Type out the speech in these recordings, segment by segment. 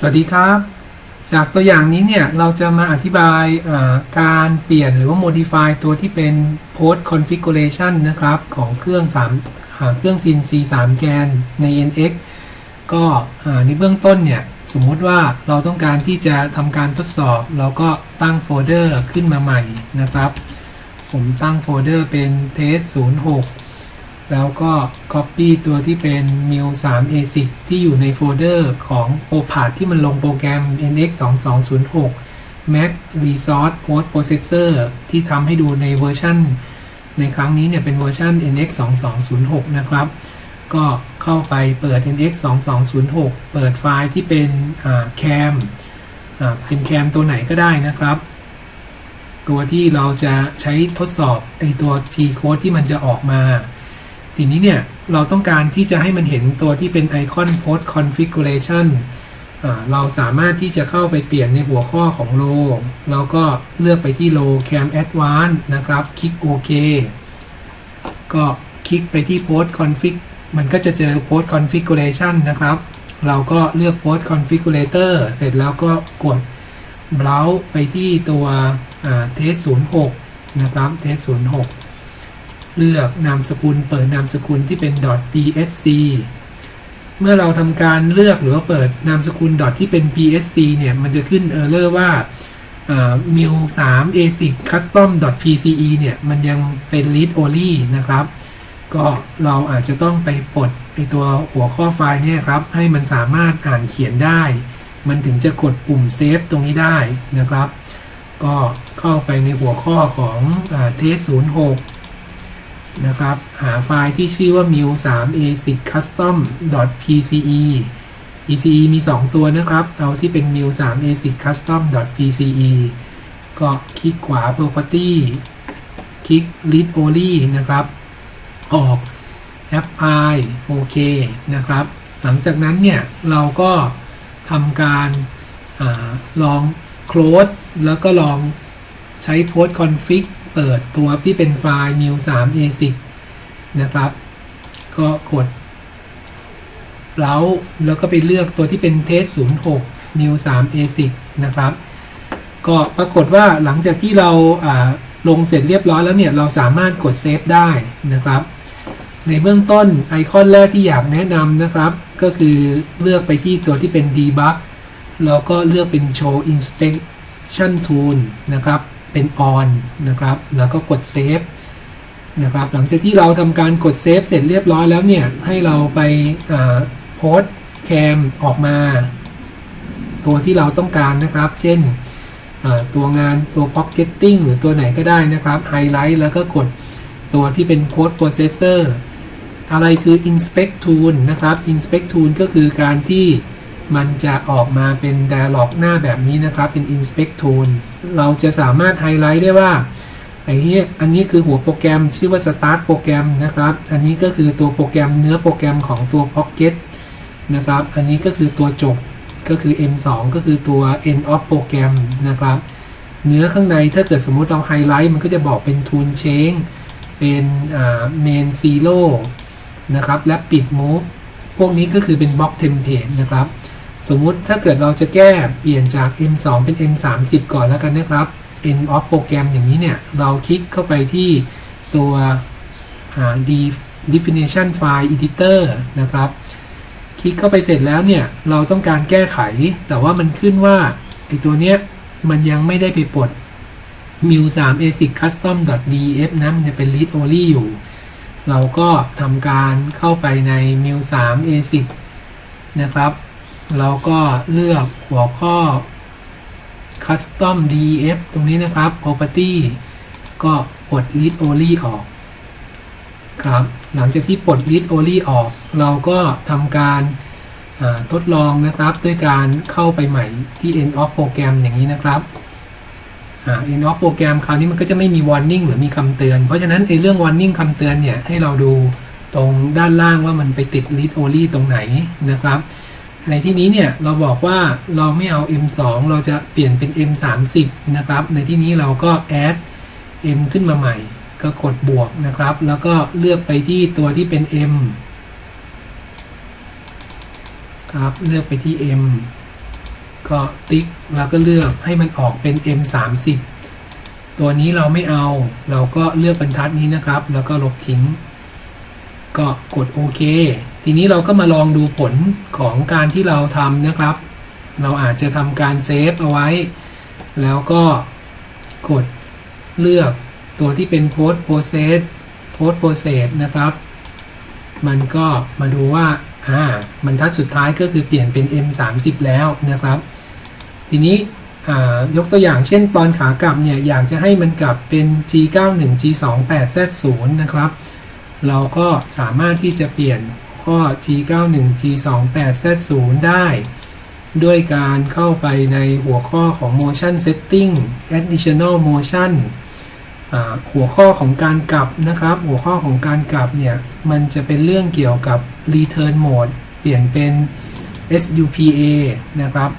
สวัสดีครับ จากตัวอย่างนี้เนี่ย เราจะมาอธิบายาการเปลี่ยนหรือว่า modify ตัวที่เป็น post configuration นะครับ ของเครื่อง3อเครื่อง CNC 3 แกนใน NX ก็ในเบื้องต้นเนี่ย สมมติว่าเราต้องการที่จะทำการทดสอบ เราก็ตั้งโฟลเดอร์ขึ้นมาใหม่นะครับ ผมตั้งโฟลเดอร์เป็น test 06 แล้วก็ Copy ตัวที่เป็น mil 3 asic ที่อยู่ในโฟลเดอร์ของ o p a t ที่มันลงโปรแกรม nx 2 2 0 6 mac resource post processor ที่ทำให้ดูในเวอร์ชันในครั้งนี้เนี่ยเป็นเวอร์ชัน nx 2 2 0 6 นะครับ ก็เข้าไปเปิด nx 2 2 0 6 เปิดไฟล์ที่เป็น cam เป็น cam ตัวไหนก็ได้นะครับ ตัวที่เราจะใช้ทดสอบไอตัว T code ที่มันจะออกมา ทีนี้เนี่ยเราต้องการที่จะให้มันเห็นตัวที่เป็นไอคอน post configuration เราสามารถที่จะเข้าไปเปลี่ยนในหัวข้อของโลแล้วก็เลือกไปที่ low cam advance นะครับ คลิกโอเคก็คลิกไปที่ post config มันก็จะเจอ post configuration นะครับ เราก็เลือก post configurator เสร็จแล้วก็กด browse ไปที่ตัว test 06 นะครับ test 06 เลือกนามสกุลเปิดนามสกุลที่เป็น .psc เมื่อเราทำการเลือกหรือว่าเปิดนามสกุล ที่เป็น psc เนี่ย มันจะขึ้น error ว่า mil 3 asic custom pce เนี่ย มันยังเป็น read only นะครับ ก็เราอาจจะต้องไปปลดไอตัวหัวข้อไฟล์เนี่ยครับ ให้มันสามารถอ่านเขียนได้ มันถึงจะกดปุ่มเซฟตรงนี้ได้นะครับ ก็เข้าไปในหัวข้อของเทส06 นะครับ หาไฟล์ที่ชื่อว่า mil 3 asic custom pce pce มี 2 ตัวนะครับ เอาที่เป็น mil 3 asic custom pce ก็คลิกขวา property คลิก read only นะครับ ออก apply โอเคนะครับ หลังจากนั้นเนี่ย เราก็ทำการอลอง close แล้วก็ลองใช้ post config เปิดตัวที่เป็นไฟล์ mil 3 asic นะครับ ก็กดเราแล้วก็ไปเลือกตัวที่เป็น test 06 mil 3 asic นะครับ ก็ปรากฏว่าหลังจากที่เราลงเสร็จเรียบร้อยแล้วเนี่ย เราสามารถกดเซฟได้นะครับ ในเบื้องต้นไอคอนแรกที่อยากแนะนำนะครับ ก็คือเลือกไปที่ตัวที่เป็น debug แล้วก็เลือกเป็น show inspection tool นะครับ เป็น on นะครับ แล้วก็กด save นะครับ หลังจากที่เราทำการกด save เสร็จเรียบร้อยแล้วเนี่ย ให้เราไปโพสแคมออกมา ตัวที่เราต้องการนะครับ เช่นตัวงานตัว pocketing หรือตัวไหนก็ได้นะครับ highlight แล้วก็กดตัวที่เป็น code processor อะไรคือ inspect tool นะครับ inspect tool ก็คือการที่มันจะออกมาเป็น dialog หน้าแบบนี้นะครับ เป็น inspect tool เราจะสามารถไฮไลท์ได้ว่าไอ้นี้อันนี้คือหัวโปรแกรมชื่อว่า start โปรแกรมนะครับ อันนี้ก็คือตัวโปรแกรมเนื้อโปรแกรมของตัว pocket นะครับ อันนี้ก็คือตัวจบก็คือ M2 ก็คือตัว end of โปรแกรมนะครับ เนื้อข้างในถ้าเกิดสมมุติเราไฮไลท์มันก็จะบอกเป็น tool change เป็น main zero นะครับ และปิด move พวกนี้ก็คือเป็น block template นะครับ สมมุติถ้าเกิดเราจะแก้เปลี่ยนจาก M2 เป็น M30 ก่อนแล้วกันนะครับ end of โปรแกรมอย่างนี้เนี่ย เราคลิกเข้าไปที่ตัว definition file editor นะครับ คลิกเข้าไปเสร็จแล้วเนี่ย เราต้องการแก้ไข แต่ว่ามันขึ้นว่าไอตัวเนี้ยมันยังไม่ได้ไปปลด mil 3 asic custom def นะ มันจะเป็น read only อยู่ เราก็ทำการเข้าไปใน mil 3 asic นะครับ เราก็เลือกหัวข้อ custom def ตรงนี้นะครับ property ก็ปลด read only ออกครับหลังจากที่ปลด read only ออก เราก็ทำการทดลองนะครับด้วยการเข้าไปใหม่ที่ end of program อย่างนี้นะครับ end of program คราวนี้มันก็จะไม่มี warning หรือมีคำเตือน เพราะฉะนั้นไอ้เรื่อง warning คำเตือนเนี่ยให้เราดูตรงด้านล่างว่ามันไปติด read only ตรงไหนนะครับ ในที่นี้เนี่ยเราบอกว่าเราไม่เอา M2 เราจะเปลี่ยนเป็น M30 นะครับ ในที่นี้เราก็ add M ขึ้นมาใหม่ ก็กดบวกนะครับ แล้วก็เลือกไปที่ตัวที่เป็น M ครับ เลือกไปที่ M ก็ติ๊กแล้วก็เลือกให้มันออกเป็น M 3 0ตัวนี้เราไม่เอา เราก็เลือกบรรทัดนี้นะครับ แล้วก็ลบทิ้ง ก็กดโอเค ทีนี้เราก็มาลองดูผลของการที่เราทำนะครับ เราอาจจะทำการเซฟเอาไว้ แล้วก็กดเลือกตัวที่เป็น post process post process นะครับ มันก็มาดูว่าอ่าบรรทัดสุดท้ายก็คือเปลี่ยนเป็น M 3 0แล้วนะครับ ทีนี้ยกตัวอย่างเช่นตอนขากลับเนี่ย อยากจะให้มันกลับเป็น G 9 1 G 2 8 Z 0นะครับ เราก็สามารถที่จะเปลี่ยนข้อ G 9 1 G 2 8 Z 0 ได้ ด้วยการเข้าไปในหัวข้อของ motion setting additional motion หัวข้อของการกลับนะครับ หัวข้อของการกลับเนี่ย มันจะเป็นเรื่องเกี่ยวกับ return mode เปลี่ยนเป็น SUPA นะครับ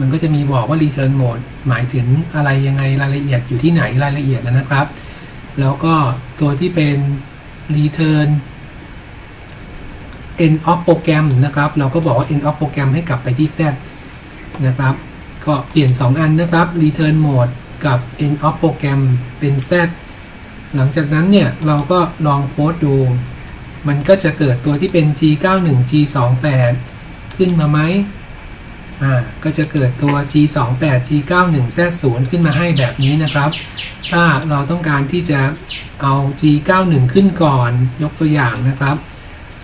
มันก็จะมีบอกว่า return mode หมายถึงอะไรยังไงรายละเอียดอยู่ที่ไหนรายละเอียดนะครับ แล้วก็ตัวที่เป็น return end of program นะครับ เราก็บอกว่า end of program ให้กลับไปที่ z นะครับ ก็เปลี่ยน 2 อันนะครับ return mode กับ end of program เป็น z หลังจากนั้นเนี่ย เราก็ลองโพสต์ดู มันก็จะเกิดตัวที่เป็น g91 g28 ขึ้นมาไหม อ่าก็จะเกิดตัว g28 g91 z0 ขึ้นมาให้แบบนี้นะครับ ถ้าเราต้องการที่จะเอา g91 ขึ้นก่อนยกตัวอย่างนะครับ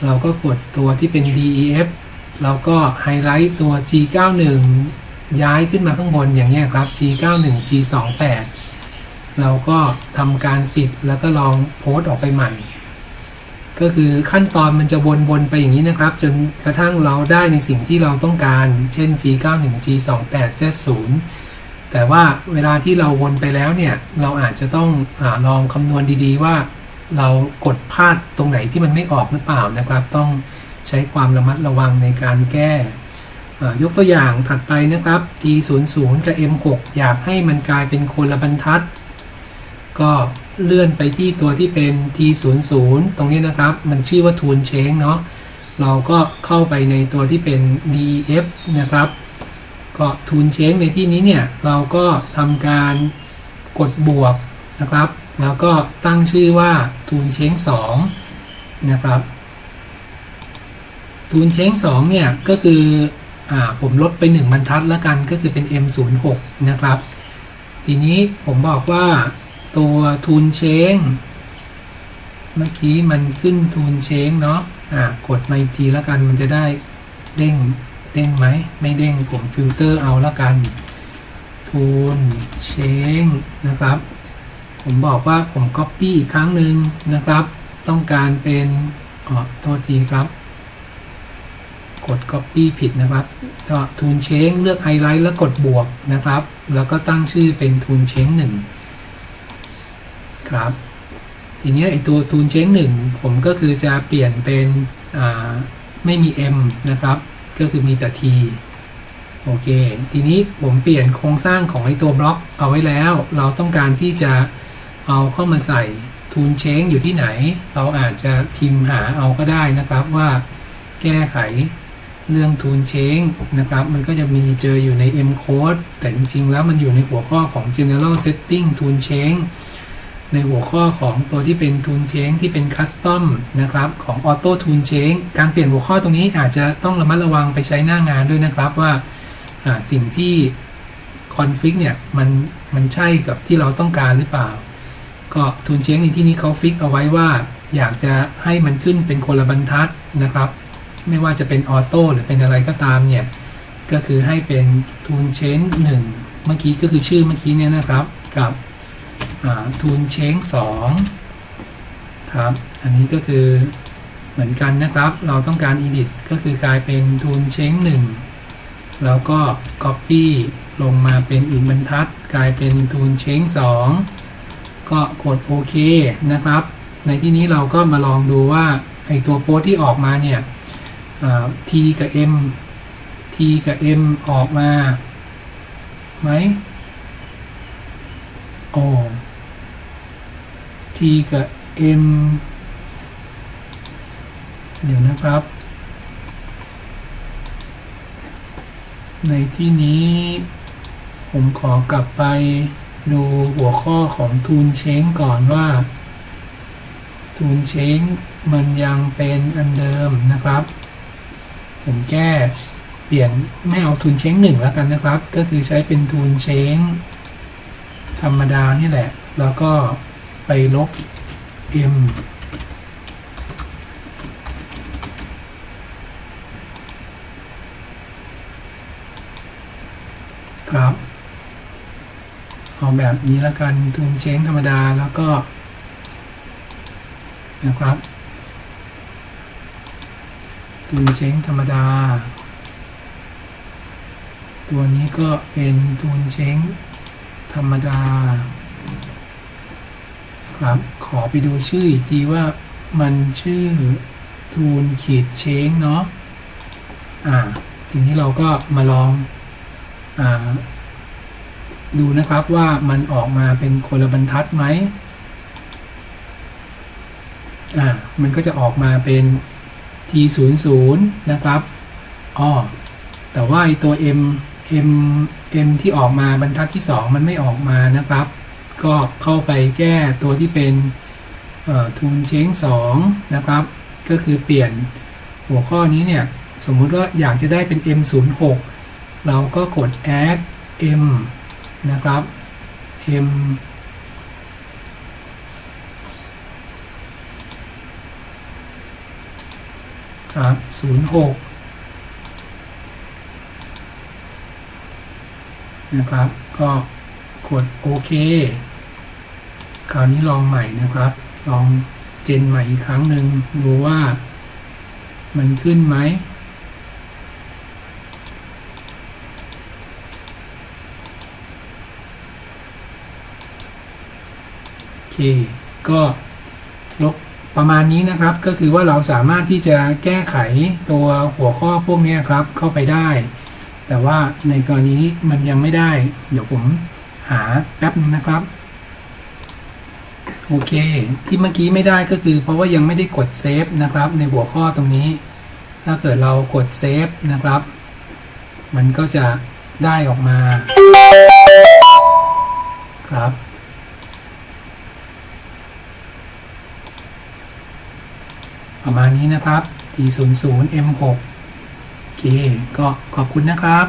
เราก็กดตัวที่เป็น def เราก็ไฮไลท์ตัว g91 ย้ายขึ้นมาข้างบนอย่างนี้ครับ G91 G28 เราก็ทำการปิดแล้วก็ลองโพสต์ออกไปใหม่ ก็คือขั้นตอนมันจะวนๆไปอย่างนี้นะครับ จนกระทั่งเราได้ในสิ่งที่เราต้องการ เช่น G91 G28 Z0 แต่ว่าเวลาที่เราวนไปแล้วเนี่ย เราอาจจะต้องอลองคำนวณดีๆว่า เรากดพลาดตรงไหนที่มันไม่ออกหรือเปล่านะครับ ต้องใช้ความระมัดระวังในการแก้ยกตัวอย่างถัดไปนะครับ t 0 0กับ m 6อยากให้มันกลายเป็นคนละบรรทัด ก็ เลื่อนไปที่ตัวที่เป็น t 0 0 ตรงนี้นะครับ มันชื่อว่าทูนเชงเนาะเราก็เข้าไปในตัวที่เป็น df นะครับ ก็ทูนเชงในที่นี้เนี่ย เราก็ทำการกดบวกนะครับ แล้วก็ตั้งชื่อว่าทูนเชง2นะครับทูนเชง2เนี่ย ก็คือผมลดไป 1 บรรทัดแล้วกันก็คือเป็น M06 นะครับ ทีนี้ผมบอกว่า ตัวทูนเชง เมื่อกี้มันขึ้นทูนเชงเนาะะกดมาอีกทีแล้วกันมันจะได้เด้งเด้งไหมไม่เด้งผมฟิลเตอร์เอาแล้วกัน ทูนเชงนะครับ ผมบอกว่าผม Copy อีกครั้งหนึ่งนะครับ ต้องการเป็นอ๋อโทษทีครับ กด Copy ผิดนะครับก็ทูนเชงเลือกไฮไลท์แล้วกดบวกนะครับ แล้วก็ตั้งชื่อเป็นทูนเชงหนึ่ง ครับ ทีนี้ไอตัวทูนเช้งหนึ่งผมก็คือจะเปลี่ยนเป็นไม่มี M นะครับ ก็คือมีแต่ T โอเค ทีนี้ผมเปลี่ยนโครงสร้างของไอตัวบล็อกเอาไว้แล้ว เราต้องการที่จะเอาเข้ามาใส่ทูนเช้งอยู่ที่ไหน เราอาจจะพิมพ์หาเอาก็ได้นะครับว่าแก้ไขเรื่องทูนเช้งนะครับ มันก็จะมีเจออยู่ใน M code แต่จริง ๆ แล้วมันอยู่ในหัวข้อของ general setting ทูนเช้ง ในหัวข้อของตัวที่เป็นทูนเชงที่เป็น custom นะครับของ auto ทูนเชงการเปลี่ยนหัวข้อตรงนี้อาจจะต้องระมัดระวังไปใช้หน้างานด้วยนะครับว่าสิ่งที่คอนฟิกเนี่ยมันมันใช่กับที่เราต้องการหรือเปล่า ก็ทูนเชงในที่นี้เขาฟิกเอาไว้ว่า อยากจะให้มันขึ้นเป็นคนละบรรทัดนะครับ ไม่ว่าจะเป็นออโต้หรือเป็นอะไรก็ตามเนี่ยก็คือให้เป็นทูนเชนหนึ่งเมื่อกี้ก็คือชื่อเมื่อกี้เนี่ยนะครับกับ ทูนเช้งสองครับ อันนี้ก็คือเหมือนกันนะครับ เราต้องการ edit ก็คือกลายเป็นทูนเช้งหนึ่งแล้วก็ copy ลงมาเป็นอีกบรรทัด กลายเป็นทูนเช้งสองก็กดโอเคนะครับ ในที่นี้เราก็มาลองดูว่าไอตัวโพสที่ออกมาเนี่ย t กับ m t กับ m ออกมาไหมโอ้ t กับ m เดี๋ยวนะครับ ในที่นี้ผมขอกลับไปดูหัวข้อของทูนเช้งก่อนว่า ทูนเช้งมันยังเป็นอันเดิมนะครับ ผมแก้เปลี่ยนไม่เอาทุนเช้งหนึ่งแล้วกันนะครับ ก็คือใช้เป็นทุนเช้งธรรมดานี่แหละ แล้วก็ ไปลบ m ครับ เอาแบบนี้ล้วกันทุนเช้งธรรมดาแล้วก็ นะครับทุนเช้งธรรมดา ตัวนี้ก็เป็นทุนเช้งธรรมดา ครับขอไปดูชื่ออีกทีว่ามันชื่อทูนขีดเช้งเนาะอ่า ทีนี้เราก็มาลองอ่าดูนะครับว่ามันออกมาเป็นคนละบรรทัดไหมอ่า มันก็จะออกมาเป็น t 0 0นะครับอ้อแต่ว่าไอตัว m m m ที่ออกมาบรรทัดที่ 2 มันไม่ออกมานะครับ ก็เข้าไปแก้ตัวที่เป็นทูนเช้ง2นะครับ ก็คือเปลี่ยนหัวข้อนี้เนี่ย สมมุติว่าอยากจะได้เป็น m 0 6 เราก็กด add m นะครับ m ครับศูนย์หกนะครับ ก็ กดโอเค คราวนี้ลองใหม่นะครับ ลองเจนใหม่อีกครั้งหนึ่งดูว่า มันขึ้นไหมโอเค ก็ลบประมาณนี้นะครับ ก็คือว่าเราสามารถที่จะแก้ไขตัวหัวข้อพวกนี้ครับเข้าไปได้ แต่ว่าในกรณีมันยังไม่ได้ เดี๋ยวผม หาแป๊บนึงนะครับ โอเค ที่เมื่อกี้ไม่ได้ก็คือ เพราะว่ายังไม่ได้กดเซฟนะครับ ในหัวข้อตรงนี้ ถ้าเกิดเรากดเซฟนะครับ มันก็จะได้ออกมา ครับประมาณนี้นะครับ T00 M6 โอเค ก็ขอบคุณนะครับ